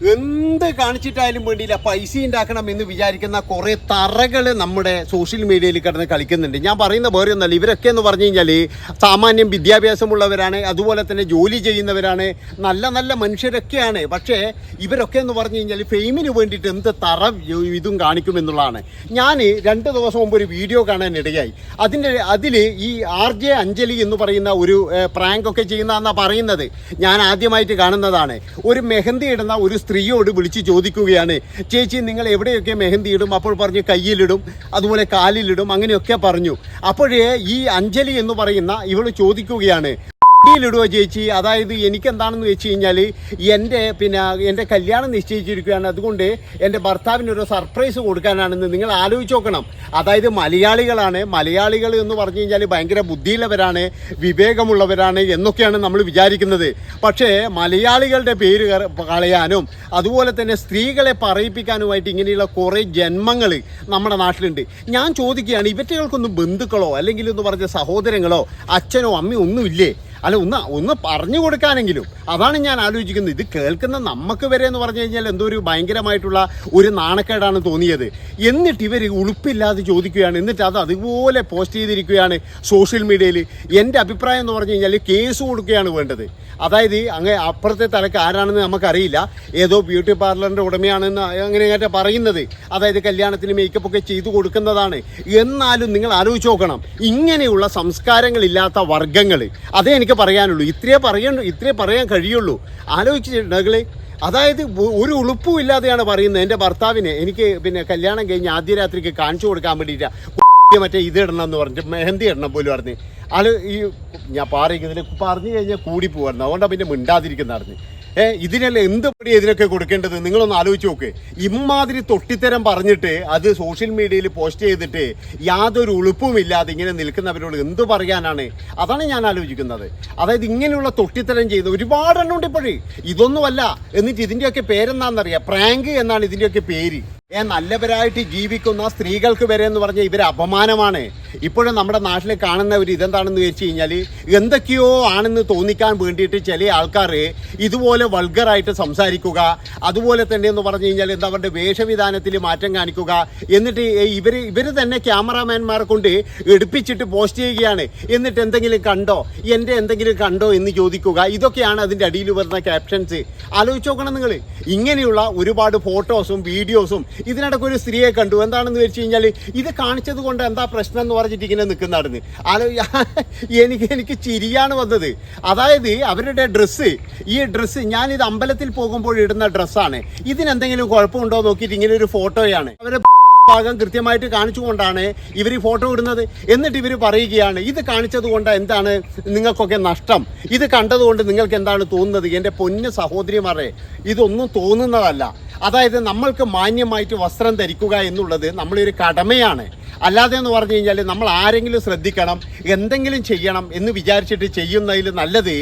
എന്ത് കാണിച്ചിട്ടായാലും വേണ്ടിയില്ല പൈസ ഉണ്ടാക്കണം എന്ന് വിചാരിക്കുന്ന കുറെ തറകൾ നമ്മുടെ സോഷ്യൽ മീഡിയയിൽ കിടന്ന് കളിക്കുന്നുണ്ട്. ഞാൻ പറയുന്ന വേറെ ഒന്നല്ല. ഇവരൊക്കെ എന്ന് പറഞ്ഞു കഴിഞ്ഞാൽ സാമാന്യം വിദ്യാഭ്യാസമുള്ളവരാണ് അതുപോലെ തന്നെ ജോലി ചെയ്യുന്നവരാണ് നല്ല നല്ല മനുഷ്യരൊക്കെയാണ്. പക്ഷേ ഇവരൊക്കെ എന്ന് പറഞ്ഞു കഴിഞ്ഞാൽ ഫെയിമിന് വേണ്ടിയിട്ട് എന്ത് തറ ഇതും കാണിക്കുമെന്നുള്ളതാണ് ഞാൻ രണ്ട് ദിവസം മുമ്പ് ഒരു വീഡിയോ കാണാൻ ഇടയായി. അതിന്റെ അതിൽ ഈ ആർ ജെ അഞ്ജലി എന്ന് പറയുന്ന ഒരു പ്രാങ്ക് ഒക്കെ ചെയ്യുന്നതെന്നാണ് പറയുന്നത്. ഞാൻ ആദ്യമായിട്ട് കാണുന്നതാണ്. ഒരു മെഹന്തി ഇടുന്ന ഒരു സ്ത്രീയോട് വിളിച്ച് ചോദിക്കുകയാണ് ചേച്ചി നിങ്ങൾ എവിടെയൊക്കെ മെഹന്തി ഇടും? അപ്പോൾ പറഞ്ഞു കയ്യിലിടും അതുപോലെ കാലിലിടും അങ്ങനെയൊക്കെ പറഞ്ഞു. അപ്പോഴേ ഈ അഞ്ജലി എന്ന് പറയുന്ന ഇവൾ ചോദിക്കുകയാണ് ിലിടുവോ ചേച്ചി? അതായത് എനിക്ക് എന്താണെന്ന് വെച്ച് കഴിഞ്ഞാൽ എന്റെ പിന്നെ എന്റെ കല്യാണം നിശ്ചയിച്ചിരിക്കുകയാണ്. അതുകൊണ്ട് എന്റെ ഭർത്താവിന് ഒരു സർപ്രൈസ് കൊടുക്കാനാണെന്ന് നിങ്ങൾ ആലോചിച്ച് നോക്കണം. അതായത് മലയാളികളാണ്. മലയാളികൾ എന്ന് പറഞ്ഞു കഴിഞ്ഞാൽ ഭയങ്കര ബുദ്ധിയുള്ളവരാണ് വിവേകമുള്ളവരാണ് എന്നൊക്കെയാണ് നമ്മൾ വിചാരിക്കുന്നത്. പക്ഷേ മലയാളികളുടെ പേര് കളയാനും അതുപോലെ തന്നെ സ്ത്രീകളെ പറയിപ്പിക്കാനുമായിട്ട് ഇങ്ങനെയുള്ള കുറേ ജന്മങ്ങൾ നമ്മുടെ നാട്ടിലുണ്ട്. ഞാൻ ചോദിക്കുകയാണ് ഇവറ്റകൾക്കൊന്നും ബന്ധുക്കളോ അല്ലെങ്കിൽ എന്ന് പറഞ്ഞ സഹോദരങ്ങളോ അച്ഛനോ അമ്മയോ ഒന്നുമില്ലേ? അല്ല ഒന്ന് ഒന്ന് പറഞ്ഞു കൊടുക്കാനെങ്കിലും. അതാണ് ഞാൻ ആലോചിക്കുന്നത്. ഇത് കേൾക്കുന്ന നമുക്ക് വരെ എന്ന് പറഞ്ഞു കഴിഞ്ഞാൽ എന്തോ ഒരു ഭയങ്കരമായിട്ടുള്ള ഒരു നാണക്കേടാണ് തോന്നിയത്. എന്നിട്ട് ഇവർ ഉളുപ്പില്ലാതെ ചോദിക്കുകയാണ്. എന്നിട്ട് അത് അതുപോലെ പോസ്റ്റ് ചെയ്തിരിക്കുകയാണ് സോഷ്യൽ മീഡിയയിൽ. എന്റെ അഭിപ്രായം എന്ന് പറഞ്ഞു കഴിഞ്ഞാൽ കേസ് കൊടുക്കുകയാണ് വേണ്ടത്. അതായത് അങ്ങ് അപ്പുറത്തെ തലക്ക് ആരാണെന്ന് നമുക്കറിയില്ല. ഏതോ ബ്യൂട്ടി പാർലറിന്റെ ഉടമയാണെന്ന് അങ്ങനെ അങ്ങനെ പറയുന്നത്. അതായത് കല്യാണത്തിന് മേക്കപ്പ് ഒക്കെ ചെയ്തു കൊടുക്കുന്നതാണ്. എന്നാലും നിങ്ങൾ ആലോചിച്ച് നോക്കണം. ഇങ്ങനെയുള്ള സംസ്കാരങ്ങളില്ലാത്ത വർഗങ്ങൾ അതേ എനിക്ക് പറയാനുള്ളൂ. ഇത്രയേ പറയാൻ ഇത്രയേ പറയാൻ കഴിയുള്ളൂ. ആലോചിച്ചിട്ടുണ്ടെങ്കിൽ അതായത് ഒരു ഉളുപ്പും ഇല്ലാതെയാണ് പറയുന്നത് എന്റെ ഭർത്താവിനെ. എനിക്ക് പിന്നെ കല്യാണം കഴിഞ്ഞ് ആദ്യ രാത്രിക്ക് കാണിച്ചു കൊടുക്കാൻ വേണ്ടിയിട്ട് മറ്റേ ഇത് ഇടണം എന്ന് പറഞ്ഞിട്ട് മെഹന്തി ഇടണം പോലും പറഞ്ഞ്. ആൾ ഈ ഞാൻ പാറിക്കുന്നതിൽ പറഞ്ഞു കഴിഞ്ഞാൽ കൂടി പോകുമായിരുന്നു അതുകൊണ്ടാണ് പിന്നെ മിണ്ടാതിരിക്കുന്നറിഞ്ഞ് ഏ ഇതിനെല്ലാം എന്ത് പടി ഇതിനൊക്കെ കൊടുക്കേണ്ടത്? നിങ്ങളൊന്ന് ആലോചിച്ച് നോക്ക്. ഇമാതിരി തൊട്ടിത്തരം പറഞ്ഞിട്ട് അത് സോഷ്യൽ മീഡിയയിൽ പോസ്റ്റ് ചെയ്തിട്ട് യാതൊരു ഉളുപ്പുമില്ലാതെ ഇങ്ങനെ നിൽക്കുന്നവരോട് എന്ത് പറയാനാണ്? അതാണ് ഞാൻ ആലോചിക്കുന്നത്. അതായത് ഇങ്ങനെയുള്ള തൊട്ടിത്തരം ചെയ്ത് ഒരുപാടെണ്ണം ഉണ്ട് ഇപ്പോഴേ. ഇതൊന്നുമല്ല. എന്നിട്ട് ഇതിന്റെയൊക്കെ പേരെന്താണെന്നറിയാം? പ്രാങ്ക് എന്നാണ് ഇതിന്റെയൊക്കെ പേര്. ഏ നല്ലവരായിട്ട് ജീവിക്കുന്ന സ്ത്രീകൾക്ക് വരെ എന്ന് പറഞ്ഞാൽ ഇവർ അപമാനമാണ്. ഇപ്പോഴും നമ്മുടെ നാട്ടിൽ കാണുന്ന ഒരു ഇതെന്താണെന്ന് വെച്ച് കഴിഞ്ഞാൽ എന്തൊക്കെയോ ആണെന്ന് തോന്നിക്കാൻ വേണ്ടിയിട്ട് ചില ആൾക്കാർ ഇതുപോലെ വൾഗറായിട്ട് സംസാരിക്കുക അതുപോലെ തന്നെ എന്ന് പറഞ്ഞു കഴിഞ്ഞാൽ എന്താ അവരുടെ വേഷവിധാനത്തിൽ മാറ്റം കാണിക്കുക എന്നിട്ട് ഇവർ ഇവർ തന്നെ ക്യാമറാമാൻമാരെ കൊണ്ട് എടുപ്പിച്ചിട്ട് പോസ്റ്റ് ചെയ്യുകയാണ്. എന്നിട്ട് എന്തെങ്കിലും കണ്ടോ? എന്റെ എന്തെങ്കിലും കണ്ടോ എന്ന് ചോദിക്കുക. ഇതൊക്കെയാണ് അതിന്റെ അടിയിൽ വരുന്ന ക്യാപ്ഷൻസ് ആലോചിച്ച് നോക്കണം നിങ്ങൾ ഇങ്ങനെയുള്ള ഒരുപാട് ഫോട്ടോസും വീഡിയോസും ഇതിനിടയ്ക്ക് ഒരു സ്ത്രീയെ കണ്ടു. എന്താണെന്ന് വെച്ച് കഴിഞ്ഞാൽ ഇത് കാണിച്ചത് കൊണ്ട് എന്താ പ്രശ്നം എന്ന് പറഞ്ഞിട്ട് ഇങ്ങനെ നിൽക്കുന്നതാണ് അത് എനിക്ക് എനിക്ക് ചിരിയാണ് വന്നത്. അതായത് അവരുടെ ഡ്രസ്സ് ഈ ഡ്രസ്സ് ഞാനിത് അമ്പലത്തിൽ പോകുമ്പോൾ ഇടുന്ന ഡ്രസ്സാണ് ഇതിനെന്തെങ്കിലും കുഴപ്പമുണ്ടോ നോക്കിയിട്ട് ഇങ്ങനെ ഒരു ഫോട്ടോയാണ്. അവരെ ഭാഗം കൃത്യമായിട്ട് കാണിച്ചുകൊണ്ടാണ് ഇവർ ഈ ഫോട്ടോ ഇടുന്നത്. എന്നിട്ട് ഇവർ പറയുകയാണ് ഇത് കാണിച്ചത് കൊണ്ട് എന്താണ് നിങ്ങൾക്കൊക്കെ നഷ്ടം? ഇത് കണ്ടതുകൊണ്ട് നിങ്ങൾക്ക് എന്താണ് തോന്നുന്നത്? എന്റെ പൊന്ന് സഹോദരിമാരെ ഇതൊന്നും തോന്നുന്നതല്ല. അതായത് നമ്മൾക്ക് മാന്യമായിട്ട് വസ്ത്രം ധരിക്കുക എന്നുള്ളത് നമ്മളൊരു കടമയാണ്. അല്ലാതെ എന്ന് പറഞ്ഞു കഴിഞ്ഞാൽ നമ്മൾ ആരെങ്കിലും ശ്രദ്ധിക്കണം എന്തെങ്കിലും ചെയ്യണം എന്ന് വിചാരിച്ചിട്ട് ചെയ്യുന്നതിൽ നല്ലത്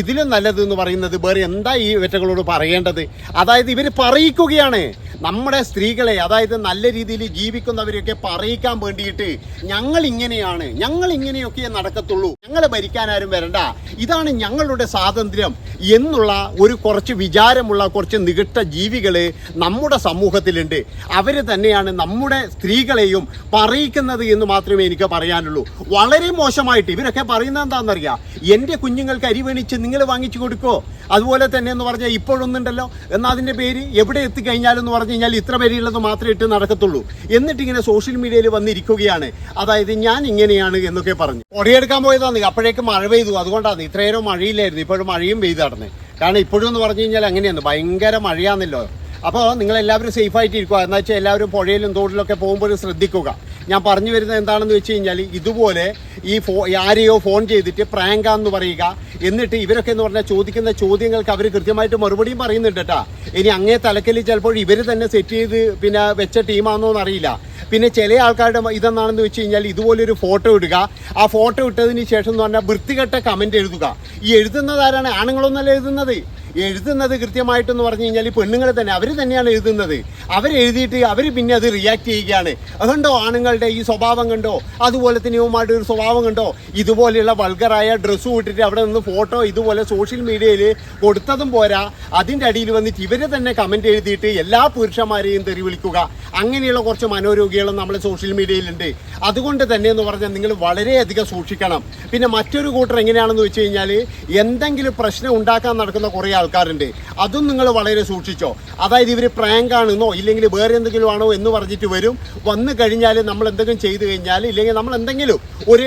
ഇതിലും നല്ലത് എന്ന് പറയുന്നത് വേറെ എന്താ ഈ വെറ്റകളോട് പറയേണ്ടത്? അതായത് ഇവർ പറയിക്കുകയാണ്. നമ്മുടെ സ്ത്രീകളെ അതായത് നല്ല രീതിയിൽ ജീവിക്കുന്നവരെയൊക്കെ പറയിക്കാൻ വേണ്ടിയിട്ട് ഞങ്ങൾ ഇങ്ങനെയാണ് ഞങ്ങൾ ഇങ്ങനെയൊക്കെ നടക്കത്തുള്ളൂ. ഞങ്ങളെ ഭരിക്കാൻ ആരും വരണ്ട. ഇതാണ് ഞങ്ങളുടെ സ്വാതന്ത്ര്യം എന്നുള്ള ഒരു കുറച്ച് വിചാരമുള്ള കുറച്ച് നികട്ട ജീവികൾ നമ്മുടെ സമൂഹത്തിലുണ്ട്. അവർ തന്നെയാണ് നമ്മുടെ സ്ത്രീകളെയും പറയിക്കുന്നത് എന്ന് മാത്രമേ എനിക്ക് പറയാനുള്ളൂ. വളരെ മോശമായിട്ട് ഇവരൊക്കെ പറയുന്നത് എന്താണെന്നറിയാം? എന്റെ കുഞ്ഞുങ്ങൾക്ക് അരി വേണിച്ച് നിങ്ങൾ വാങ്ങിച്ചു കൊടുക്കോ? അതുപോലെ തന്നെ എന്ന് പറഞ്ഞാൽ ഇപ്പോഴൊന്നുണ്ടല്ലോ? എന്നാൽ അതിന്റെ പേര്? എവിടെ എത്തിക്കഴിഞ്ഞാലെന്ന് പറഞ്ഞു കഴിഞ്ഞാൽ ഇത്ര വരെയുള്ളത് മാത്രമേ ഇട്ട് നടക്കത്തുള്ളൂ. എന്നിട്ട് ഇങ്ങനെ സോഷ്യൽ മീഡിയയിൽ വന്നിരിക്കുകയാണ്. അതായത് ഞാൻ ഇങ്ങനെയാണ് എന്നൊക്കെ പറഞ്ഞു. പൊടിയെടുക്കാൻ പോയതാണ്. അപ്പോഴേക്ക് മഴ പെയ്തു. അതുകൊണ്ടാണ് ഇത്രയേരം മഴയില്ലായിരുന്നു. ഇപ്പോഴും മഴയും പെയ്തു നടന്നത് കാരണം ഇപ്പോഴും എന്ന് പറഞ്ഞു കഴിഞ്ഞാൽ അങ്ങനെയാണ്. ഭയങ്കര മഴയാണല്ലോ. അപ്പോൾ നിങ്ങൾ എല്ലാവരും സേഫായിട്ട് ഇരിക്കുക എന്നുവെച്ചാൽ എല്ലാവരും പുഴയിലും തോട്ടിലൊക്കെ പോകുമ്പോൾ ശ്രദ്ധിക്കുക. ഞാൻ പറഞ്ഞു വരുന്നത് എന്താണെന്ന് വെച്ച് കഴിഞ്ഞാൽ ഇതുപോലെ ഈ ഫോ ആരെയോ ഫോൺ ചെയ്തിട്ട് പ്രാങ്കാന്ന് പറയുക എന്നിട്ട് ഇവരൊക്കെ എന്ന് പറഞ്ഞാൽ ചോദിക്കുന്ന ചോദ്യങ്ങൾക്ക് അവർ കൃത്യമായിട്ട് മറുപടിയും പറയുന്നുണ്ട് കേട്ടാ. ഇനി അങ്ങേ തലക്കൽ ചിലപ്പോൾ ഇവർ തന്നെ സെറ്റ് ചെയ്ത് പിന്നെ വെച്ച ടീമാണോ എന്നറിയില്ല പിന്നെ ചില ആൾക്കാരുടെ ഇതെന്നാണെന്ന് വെച്ച് കഴിഞ്ഞാൽ ഇതുപോലൊരു ഫോട്ടോ ഇടുക. ആ ഫോട്ടോ ഇട്ടതിന് ശേഷം എന്ന് പറഞ്ഞാൽ വൃത്തികെട്ട കമന്റ് എഴുതുക. ഈ എഴുതുന്നതാരാണ് ആണുങ്ങളൊന്നല്ല എഴുതുന്നത്. എഴുതുന്നത് കൃത്യമായിട്ടെന്ന് പറഞ്ഞു കഴിഞ്ഞാൽ ഈ പെണ്ണുങ്ങൾ തന്നെ അവർ തന്നെയാണ് എഴുതുന്നത്. അവരെഴുതിയിട്ട് അവർ പിന്നെ അത് റിയാക്ട് ചെയ്യുകയാണ്. അതുകൊണ്ടോ ആണുങ്ങളുടെ ഈ സ്വഭാവം കണ്ടോ? അതുപോലെ തന്നെ ഇവന്മാരുടെ ഒരു സ്വഭാവം കണ്ടോ? ഇതുപോലെയുള്ള വൾഗറായ ഡ്രസ്സ് ഇട്ടിട്ട് അവിടെ നിന്ന് ഫോട്ടോ ഇതുപോലെ സോഷ്യൽ മീഡിയയിൽ കൊടുത്തതും പോരാ. അതിന്റെ അടിയിൽ വന്നിട്ട് ഇവരെ തന്നെ കമന്റ് എഴുതിയിട്ട് എല്ലാ പുരുഷന്മാരെയും തെറി വിളിക്കുക. അങ്ങനെയുള്ള കുറച്ച് മനോരോഗികളും നമ്മുടെ സോഷ്യൽ മീഡിയയിലുണ്ട് അതുകൊണ്ട് തന്നെ എന്ന് പറഞ്ഞാൽ നിങ്ങൾ വളരെയധികം സൂക്ഷിക്കണം. പിന്നെ മറ്റൊരു കൂട്ടർ എങ്ങനെയാണെന്ന് വെച്ച് കഴിഞ്ഞാൽ എന്തെങ്കിലും പ്രശ്നം ഉണ്ടാക്കാൻ നടക്കുന്ന കുറേ ആൾക്കാരുണ്ട്. അതും നിങ്ങൾ വളരെ സൂക്ഷിച്ചോ. അതായത് ഇവർ പ്രാങ്ക് ആണെന്നോ ഇല്ലെങ്കിൽ വേറെ എന്തെങ്കിലും ആണോ എന്ന് പറഞ്ഞിട്ട് വരും. വന്നു കഴിഞ്ഞാൽ നമ്മൾ എന്തെങ്കിലും ചെയ്തു കഴിഞ്ഞാൽ ഇല്ലെങ്കിൽ നമ്മൾ എന്തെങ്കിലും ഒരു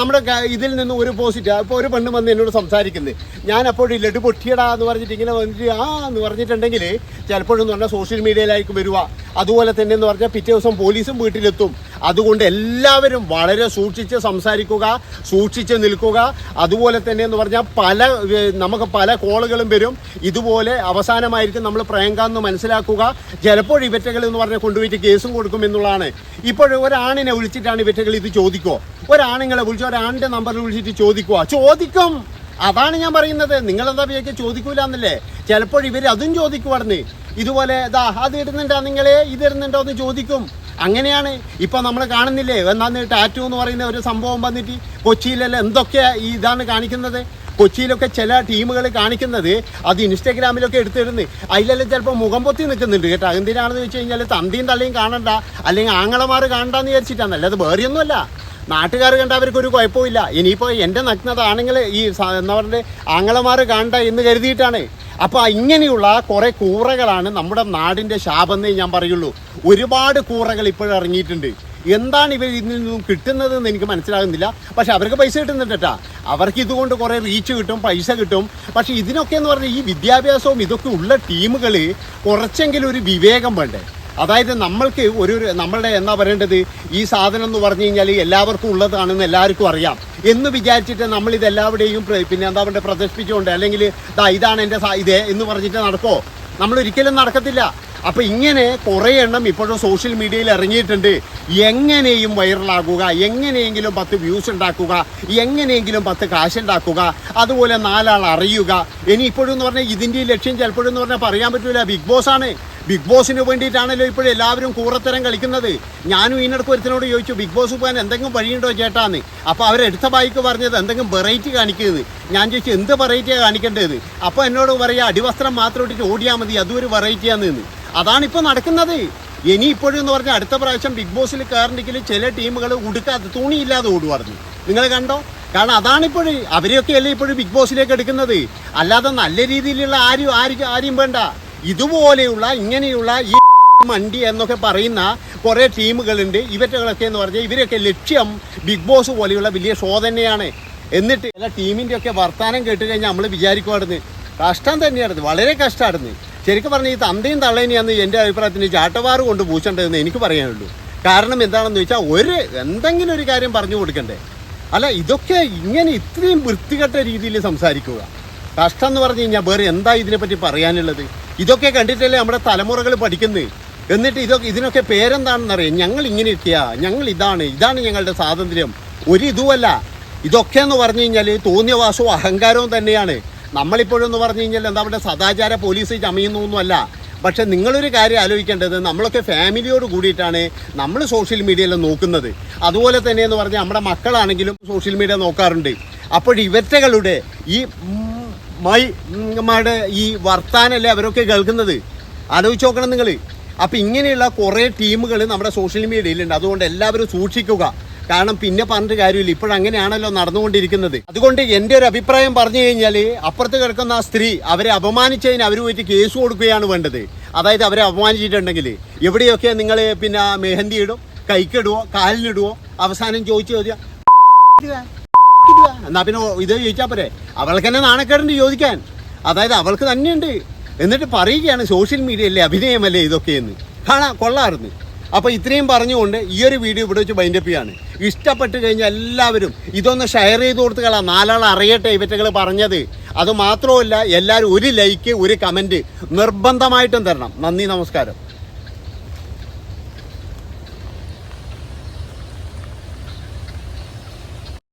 നമ്മുടെ ഇതിൽ നിന്ന് ഒരു പോസിറ്റ് ഇപ്പോൾ ഒരു പെണ്ണ് വന്ന് എന്നോട് സംസാരിക്കുന്നത് ഞാൻ അപ്പോൾ ഈ ലഡു പൊട്ടിയടാ എന്ന് പറഞ്ഞിട്ട് ഇങ്ങനെ വന്നിട്ട് ആ എന്ന് പറഞ്ഞിട്ടുണ്ടെങ്കിൽ ചിലപ്പോഴെന്ന് പറഞ്ഞാൽ സോഷ്യൽ മീഡിയയിലായിരിക്കും വരിക അതുപോലെ തന്നെ എന്ന് പറഞ്ഞാൽ പിറ്റേ ദിവസം പോലീസും വീട്ടിലെത്തും. അതുകൊണ്ട് എല്ലാവരും വളരെ സൂക്ഷിച്ച് സംസാരിക്കുക സൂക്ഷിച്ച് നിൽക്കുക. അതുപോലെ തന്നെ എന്ന് പറഞ്ഞാൽ പല നമുക്ക് പല കോളുകളും വരും. ഇതുപോലെ അവസാനമായിരിക്കും നമ്മൾ പ്രയങ്കാന്ന് മനസ്സിലാക്കുക. ചിലപ്പോൾ ഇവറ്റകൾ എന്ന് പറഞ്ഞാൽ കൊണ്ടുപോയിട്ട് കേസും കൊടുക്കും എന്നുള്ളതാണ്. ഇപ്പോൾ ഒരാണിനെ വിളിച്ചിട്ടാണ് ഇവറ്റകൾ ഇത് ചോദിക്കോ ഒരാണുങ്ങളെ വിളിച്ച് ഒരാണിന്റെ നമ്പറിൽ വിളിച്ചിട്ട് ചോദിക്കുക. ചോദിക്കും. അതാണ് ഞാൻ പറയുന്നത്. നിങ്ങളെന്താ വിചാരിക്കുക ചോദിക്കൂല എന്നല്ലേ? ചിലപ്പോൾ ഇവർ അതും ചോദിക്കുവാർന്ന് ഇതുപോലെ ഇതാ അത് ഇടുന്നുണ്ടോ നിങ്ങളെ? ഇത് ഇടുന്നുണ്ടോ? എന്ന് ചോദിക്കും. അങ്ങനെയാണ്. ഇപ്പം നമ്മൾ കാണുന്നില്ലേ എന്നാന്ന് ടാറ്റു എന്ന് പറയുന്ന ഒരു സംഭവം വന്നിട്ട് കൊച്ചിയിലെല്ലാം എന്തൊക്കെയാ ഈ ഇതാണ് കാണിക്കുന്നത്? കൊച്ചിയിലൊക്കെ ചില ടീമുകൾ കാണിക്കുന്നത് അത് ഇൻസ്റ്റാഗ്രാമിലൊക്കെ എടുത്തിടുന്നു. അതിലെല്ലാം ചിലപ്പോൾ മുഖം പൊത്തി നിൽക്കുന്നുണ്ട് കേട്ടോ. എന്തിനാണെന്ന് വെച്ച് കഴിഞ്ഞാൽ തന്തിയും തള്ളിയും കാണണ്ട അല്ലെങ്കിൽ ആങ്ങളമാർ കാണണ്ടെന്ന് വിചാരിച്ചിട്ടാണ്. അല്ലാതെ വേറെയൊന്നുമല്ല. നാട്ടുകാർ കണ്ട അവർക്കൊരു കുഴപ്പമില്ല ഇനിയിപ്പോൾ എന്റെ നഗ്നത ആണുങ്ങൾ ഈ എന്താ പറയുക ആങ്ങളമാർ കാണണ്ട എന്ന് കരുതിയിട്ടാണ്. അപ്പോൾ ഇങ്ങനെയുള്ള കുറേ കൂറകളാണ് നമ്മുടെ നാടിന്റെ ശാപമെന്നേ ഞാൻ പറയുള്ളൂ. ഒരുപാട് കൂറകൾ ഇപ്പോഴും ഇറങ്ങിയിട്ടുണ്ട്. എന്താണ് ഇവർ ഇതിൽ നിന്നും കിട്ടുന്നതെന്ന് എനിക്ക് മനസ്സിലാകുന്നില്ല. പക്ഷെ അവർക്ക് പൈസ കിട്ടുന്നുണ്ട് കേട്ടാ. അവർക്ക് ഇതുകൊണ്ട് കുറേ റീച്ച് കിട്ടും പൈസ കിട്ടും. പക്ഷേ ഇതിനൊക്കെ എന്ന് പറഞ്ഞാൽ ഈ വിദ്യാഭ്യാസവും ഇതൊക്കെ ഉള്ള ടീമുകൾ കുറച്ചെങ്കിലും ഒരു വിവേകം വേണ്ടേ? അതായത് നമ്മൾക്ക് ഒരു നമ്മളുടെ എന്താ പറയേണ്ടത്? ഈ സാധനം എന്ന് പറഞ്ഞു കഴിഞ്ഞാൽ എല്ലാവർക്കും ഉള്ളതാണെന്ന് എല്ലാവർക്കും അറിയാം. എന്ന് വിചാരിച്ചിട്ട് നമ്മൾ ഇതെല്ലാവരുടെയും പിന്നെ എന്താ പറയുക പ്രദർശിപ്പിച്ചുകൊണ്ട് അല്ലെങ്കിൽ ഇതാണ് എന്റെ ഇത് എന്ന് പറഞ്ഞിട്ട് നടക്കോ? നമ്മൾ ഒരിക്കലും നടക്കത്തില്ല. അപ്പം ഇങ്ങനെ കുറേ എണ്ണം ഇപ്പോഴും സോഷ്യൽ മീഡിയയിൽ ഇറങ്ങിയിട്ടുണ്ട്. എങ്ങനെയും വൈറലാകുക എങ്ങനെയെങ്കിലും പത്ത് വ്യൂസ് ഉണ്ടാക്കുക എങ്ങനെയെങ്കിലും പത്ത് കാശ് ഉണ്ടാക്കുക അതുപോലെ നാലാൾ അറിയുക. ഇനി ഇപ്പോഴും എന്ന് പറഞ്ഞാൽ ഇതിന്റെ ലക്ഷ്യം ചിലപ്പോഴും എന്ന് പറഞ്ഞാൽ പറയാൻ പറ്റില്ല ബിഗ് ബോസ് ആണ്. ബിഗ് ബോസിന് വേണ്ടിയിട്ടാണല്ലോ ഇപ്പോഴും എല്ലാവരും കൂറത്തരം കളിക്കുന്നത്. ഞാനും ഈനടക്ക് ഒരുത്തിനോട് ചോദിച്ചു ബിഗ് ബോസ് പോകാൻ എന്തെങ്കിലും വഴിയുണ്ടോ ചേട്ടാന്ന്? അപ്പോൾ അവരെടുത്ത ബൈക്ക് പറഞ്ഞത് എന്തെങ്കിലും വെറൈറ്റി കാണിക്കുന്നത് ഞാൻ ചോദിച്ചു എന്ത് വെറൈറ്റിയാണ് കാണിക്കേണ്ടത്? അപ്പോൾ എന്നോട് പറയുക അടിവസ്ത്രം മാത്രം ഇട്ടിട്ട് ഓടിയാൽ മതി അതും ഒരു വെറൈറ്റിയാണെന്ന് അതാണ് ഇപ്പോൾ നടക്കുന്നത്. ഇനി ഇപ്പോഴും എന്ന് പറഞ്ഞാൽ അടുത്ത പ്രാവശ്യം ബിഗ് ബോസിൽ കയറണമെങ്കിൽ ചില ടീമുകൾ ഉടുക്കാതെ തുണിയില്ലാതെ ഓടുവായിരുന്നു നിങ്ങൾ കണ്ടോ? കാരണം അതാണിപ്പോഴും അവരെയൊക്കെയല്ലേ ഇപ്പോഴും ബിഗ് ബോസിലേക്ക് എടുക്കുന്നത്. അല്ലാതെ നല്ല രീതിയിലുള്ള ആരും ആരും ആരും വേണ്ട. ഇതുപോലെയുള്ള ഇങ്ങനെയുള്ള ഈ മണ്ടി എന്നൊക്കെ പറയുന്ന കുറേ ടീമുകളുണ്ട്. ഇവറ്റകളൊക്കെ എന്ന് പറഞ്ഞാൽ ഇവരൊക്കെ ലക്ഷ്യം ബിഗ് ബോസ് പോലെയുള്ള വലിയ ഷോ തന്നെയാണ്. എന്നിട്ട് എല്ലാ ടീമിന്റെ ഒക്കെ വർത്തമാനം കേട്ട് കഴിഞ്ഞാൽ നമ്മൾ വിചാരിക്കുമായിരുന്നു കഷ്ടം തന്നെയായിരുന്നു. വളരെ കഷ്ടമായിരുന്നു. ശരിക്കും പറഞ്ഞാൽ ഈ തന്തയും തള്ളേനെയാന്ന് എന്റെ അഭിപ്രായത്തിന് ചാട്ടവാറ് കൊണ്ട് പൂച്ചേണ്ടതെന്ന് എനിക്ക് പറയാനുള്ളൂ. കാരണം എന്താണെന്ന് ചോദിച്ചാൽ ഒരു എന്തെങ്കിലും ഒരു കാര്യം പറഞ്ഞു കൊടുക്കണ്ടേ. അല്ല ഇതൊക്കെ ഇങ്ങനെ ഇത്രയും വൃത്തികെട്ട രീതിയിൽ സംസാരിക്കുക. കഷ്ടം എന്ന് പറഞ്ഞു കഴിഞ്ഞാൽ വേറെ എന്താ ഇതിനെപ്പറ്റി പറയാനുള്ളത്? ഇതൊക്കെ കണ്ടിട്ടല്ലേ നമ്മുടെ തലമുറകൾ പഠിക്കുന്നത് എന്നിട്ട് ഇതൊക്കെ ഇതിനൊക്കെ പേരെന്താണെന്നറിയാം? ഞങ്ങൾ ഇങ്ങനെ ഇരിക്കുക ഞങ്ങൾ ഇതാണ്. ഇതാണ് ഞങ്ങളുടെ സ്വാതന്ത്ര്യം. ഒരു ഇതുമല്ല ഇതൊക്കെ എന്ന് പറഞ്ഞു കഴിഞ്ഞാൽ തോന്നിയവാസവും അഹങ്കാരവും തന്നെയാണ്. നമ്മളിപ്പോഴും എന്ന് പറഞ്ഞു കഴിഞ്ഞാൽ എന്താ പറയുക സദാചാര പോലീസ് ചമയുന്നൊന്നുമല്ല. പക്ഷെ നിങ്ങളൊരു കാര്യം ആലോചിക്കേണ്ടത് നമ്മളൊക്കെ ഫാമിലിയോട് കൂടിയിട്ടാണ് നമ്മൾ സോഷ്യൽ മീഡിയയിൽ നോക്കുന്നത്. അതുപോലെ തന്നെ എന്ന് പറഞ്ഞാൽ നമ്മുടെ മക്കളാണെങ്കിലും സോഷ്യൽ മീഡിയ നോക്കാറുണ്ട്. അപ്പോൾ ഇവറ്റകളുടെ ഈ ഉം, മൈ ഉമ്മയുടെ ഈ വർത്താനല്ലേ അവരൊക്കെ കേൾക്കുന്നത്? ആലോചിച്ച് നോക്കണം നിങ്ങൾ അപ്പം ഇങ്ങനെയുള്ള കുറേ ടീമുകൾ നമ്മുടെ സോഷ്യൽ മീഡിയയിലുണ്ട് അതുകൊണ്ട് എല്ലാവരും സൂക്ഷിക്കുക. കാരണം പിന്നെ പറഞ്ഞിട്ട് കാര്യമില്ല. ഇപ്പോഴങ്ങനെയാണല്ലോ നടന്നുകൊണ്ടിരിക്കുന്നത്. അതുകൊണ്ട് എന്റെ ഒരു അഭിപ്രായം പറഞ്ഞു കഴിഞ്ഞാൽ അപ്പുറത്ത് കിടക്കുന്ന ആ സ്ത്രീ അവരെ അപമാനിച്ചതിന് അവർ പോയിട്ട് കേസ് കൊടുക്കുകയാണ് വേണ്ടത്. അതായത് അവരെ അപമാനിച്ചിട്ടുണ്ടെങ്കിൽ എവിടെയൊക്കെ നിങ്ങൾ പിന്നെ മെഹന്തി ഇടും? കൈക്കിടുവോ കാലിനിടുവോ അവസാനം ചോദിച്ചു ചോദ്യം എന്നാ പിന്നെ ഇത് ചോദിച്ചാൽ പോരെ. അവൾക്ക് തന്നെ നാണക്കേടുണ്ട് ചോദിക്കാൻ. അതായത് അവൾക്ക് തന്നെയുണ്ട്. എന്നിട്ട് പറയുകയാണ് സോഷ്യൽ മീഡിയ അല്ലേ അഭിനയമല്ലേ ഇതൊക്കെയെന്ന്. കാണാം കൊള്ളാമായിരുന്നു. അപ്പോൾ ഇത്രയും പറഞ്ഞുകൊണ്ട് ഈ ഒരു വീഡിയോ ഇവിടെ വെച്ച് ബൈൻഡപ്പ് ചെയ്യാണ്. ഇഷ്ടപ്പെട്ട് കഴിഞ്ഞാൽ എല്ലാവരും ഇതൊന്ന് ഷെയർ ചെയ്ത് കൊടുത്തുകളാ നാലാൾ അറിയട്ടെ ഇവറ്റകൾ പറഞ്ഞത്. അത് മാത്രമല്ല എല്ലാവരും ഒരു ലൈക്ക് ഒരു കമന്റ് നിർബന്ധമായിട്ടും തരണം. നന്ദി നമസ്കാരം.